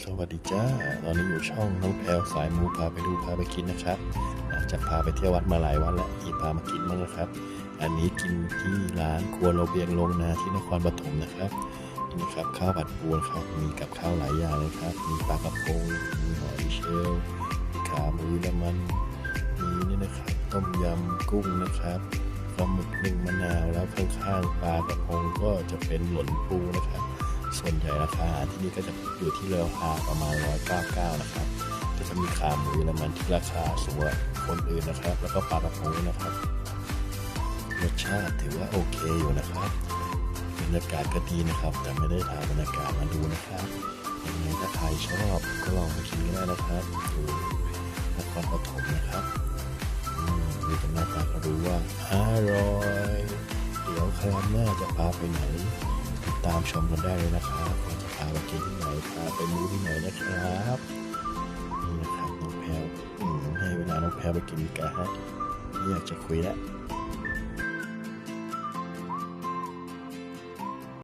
สวัสดีจ้า ตอนนี้อยู่ช่องน้องแพลวสายมูพาไปดูพาไปกินนะครับ หลังจากพาไปเที่ยววัดมาหลายวันแล้วอีพามากินบ้างนะครับ อันนี้กินที่ร้านครัวโรเบียงลงนาที่นครปฐมนะครับนี่นะครับข้าวผัดปูนะครับมีกับข้าวหลายอย่างเลยครับ มีปลากระพง มีหอยเชลล์ขาหมูเยอรมันมีนี่นะครับ ต้มยำกุ้งนะครับปลาหมึกนึ่งมะนาวแล้วข้างๆปลากระพงก็จะเป็นหล่นปูนะครับ ส่วนใหญ่ราคาอาหารที่นี่ก็จะอยู่ที่ราคาประมาณ 199 นะครับก็จะมีขาหมูเยอรมันที่ราคาสูงกว่าคนอื่นนะครับ แล้วก็ปลากระพงนะครับรสชาติถือว่าโอเคอยู่นะครับบรรยากาศก็ดีนะครับ แต่ไม่ได้ถ่ายบรรยากาศมาดูนะครับยังไงถ้าใครชอบก็ลองมากินได้นะครับอยู่นครปฐมนะครับมดูจากหน้าตาก็รู้ว่าอร่อย เดี๋ยวคราวหน้าจะพาไปไหน ตามชมกันได้เลยนะครับว่าจะพาไปกินที่ไหนพาไปมูที่ไหนนะครับนี่นะครับน้องแพลวให้เวลาน้องแพลวไปกินกันฮะไม่อยากจะคุยแล้ว